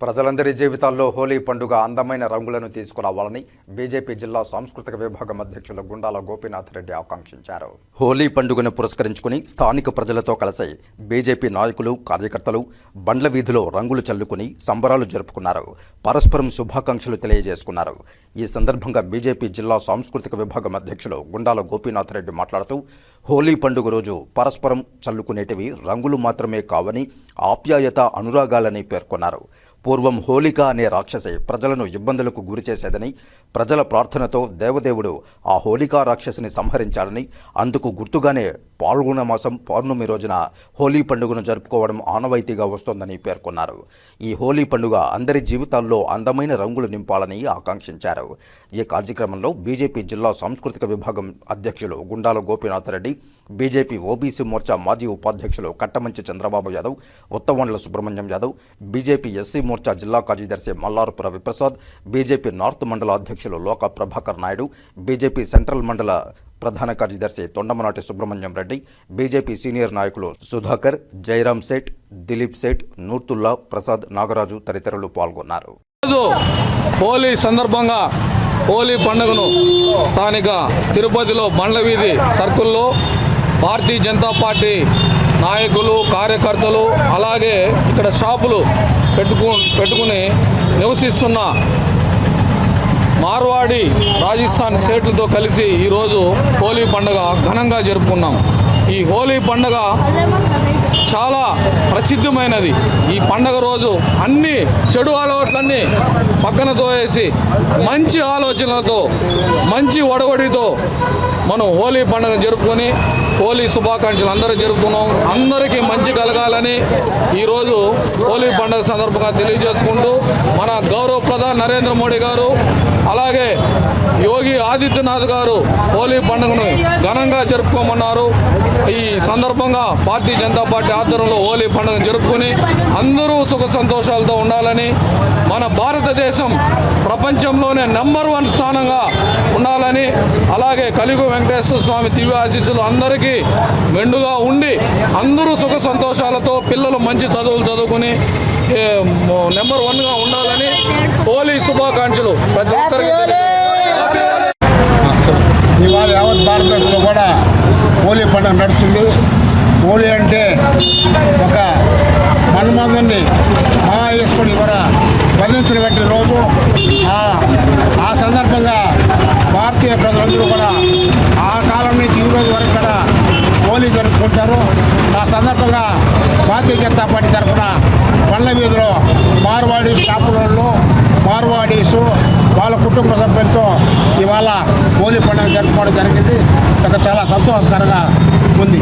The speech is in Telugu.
ప్రజలందరి జీవితాల్లో హోలీ పండుగ అందమైన రంగులను తీసుకురావాలని బీజేపీ జిల్లా సాంస్కృతిక విభాగం అధ్యక్షులు గుండాల గోపీనాథ్ రెడ్డి ఆకాంక్షించారు. హోలీ పండుగను పురస్కరించుకుని స్థానిక ప్రజలతో కలిసి బీజేపీ నాయకులు కార్యకర్తలు బండ్ల వీధిలో రంగులు చల్లుకుని సంబరాలు జరుపుకున్నారు. పరస్పరం శుభాకాంక్షలు తెలియజేసుకున్నారు. ఈ సందర్భంగా బీజేపీ జిల్లా సాంస్కృతిక విభాగం అధ్యక్షులు గుండాల గోపీనాథ్ రెడ్డి మాట్లాడుతూ హోలీ పండుగ రోజు పరస్పరం చల్లుకునేటివి రంగులు మాత్రమే కావని ఆప్యాయత అనురాగాలని పేర్కొన్నారు. పూర్వం హోలిక అనే రాక్షసి ప్రజలను ఇబ్బందులకు గురిచేసేదని ప్రజల ప్రార్థనతో దేవదేవుడు ఆ హోలికా రాక్షసిని సంహరించాడని అందుకు గుర్తుగానే పాల్గొన మాసం పౌర్ణమి రోజున హోలీ పండుగను జరుపుకోవడం ఆనవాయితీగా వస్తోందని పేర్కొన్నారు. ఈ హోలీ పండుగ అందరి జీవితాల్లో అందమైన రంగులు నింపాలని ఆకాంక్షించారు. ఈ కార్యక్రమంలో బీజేపీ జిల్లా సాంస్కృతిక విభాగం అధ్యక్షులు గుండాల గోపీనాథ్ రెడ్డి బీజేపీ ఓబీసీ మోర్చా మాజీ ఉపాధ్యక్షులు కట్టమంచి చంద్రబాబు యాదవ్ ఉత్తవండ్ల సుబ్రహ్మణ్యం యాదవ్ బీజేపీ ఎస్సీ మోర్చా జిల్లా కార్యదర్శి మల్లారపు రవిప్రసాద్ బీజేపీ నార్త్ మండల అధ్యక్షులు లోక ప్రభాకర్ నాయుడు బీజేపీ సెంట్రల్ మండల ప్రధాన కార్యదర్శి తొండమనాటి సుబ్రహ్మణ్యం రెడ్డి బీజేపీ సీనియర్ నాయకులు సుధాకర్ జయరాం సేట్ దిలీప్ సేట్ నూర్తుల్లా ప్రసాద్ నాగరాజు తదితరులు పాల్గొన్నారు. హోలీ సందర్భంగా హోలీ పండుగను స్థానిక తిరుపతిలో బండ్ల వీధి సర్కుల్లో భారతీయ జనతా పార్టీ నాయకులు కార్యకర్తలు అలాగే ఇక్కడ షాపులు పెట్టుకు పెట్టుకుని నివసిస్తున్న మార్వాడి రాజస్థాన్ సేట్లతో కలిసి ఈరోజు హోలీ పండుగ ఘనంగా జరుపుకున్నాం. ఈ హోలీ పండుగ చాలా ప్రసిద్ధమైనది. ఈ పండగ రోజు అన్ని చెడు అలవాట్లన్నీ పక్కన తోయేసి మంచి ఆలోచనలతో మంచి ఒడవడితో మనం హోలీ పండుగ జరుపుకొని హోలీ శుభాకాంక్షలు అందరూ జరుపుతున్నాం. అందరికీ మంచి కలగాలని ఈరోజు హోలీ పండుగ సందర్భంగా తెలియజేసుకుంటూ మన గౌరవ ప్రధాని నరేంద్ర మోడీ గారు అలాగే యోగి ఆదిత్యనాథ్ గారు హోలీ పండుగను ఘనంగా జరుపుకోమన్నారు. ఈ సందర్భంగా భారతీయ జనతా పార్టీ ఆధ్వర్యంలో హోలీ పండుగను జరుపుకొని అందరూ సుఖ సంతోషాలతో ఉండాలని మన భారతదేశం ప్రపంచంలోనే నెంబర్ వన్ స్థానంగా ఉండాలని అలాగే కలిగు వెంకటేశ్వర స్వామి దివ్య ఆశీస్సులు అందరికీ మెండుగా ఉండి అందరూ సుఖ సంతోషాలతో పిల్లలు మంచి చదువులు చదువుకుని నెంబర్ వన్గా ఉండాలని హోలీ శుభాకాంక్షలు ప్రతి ఒక్కరికి. ఇవాళ యావత్ భారతదేశంలో కూడా హోలీ పండుగ నడుస్తుంది హోలీ అంటే ఒక మన్మధుని మహాఈశ్వరుడు ఇవర బంధించినటువంటి రోజు ఆ సందర్భంగా భారతీయ ప్రజలందరూ కూడా ఆ కాలం నుంచి ఈ రోజు వరకు కూడా హోలీ జరుపుకుంటారు. ఆ సందర్భంగా భారతీయ జనతా పార్టీ తరఫున పండ్ల వీధిలో మార్వాడి షాపులలో మార్వాడీసు వాళ్ళ కుటుంబ సభ్యులతో ఇవాళ హోలీ పండుగ జరుపుకోవడం జరిగింది. ఒక చాలా సంతోషకరంగా ఉంది.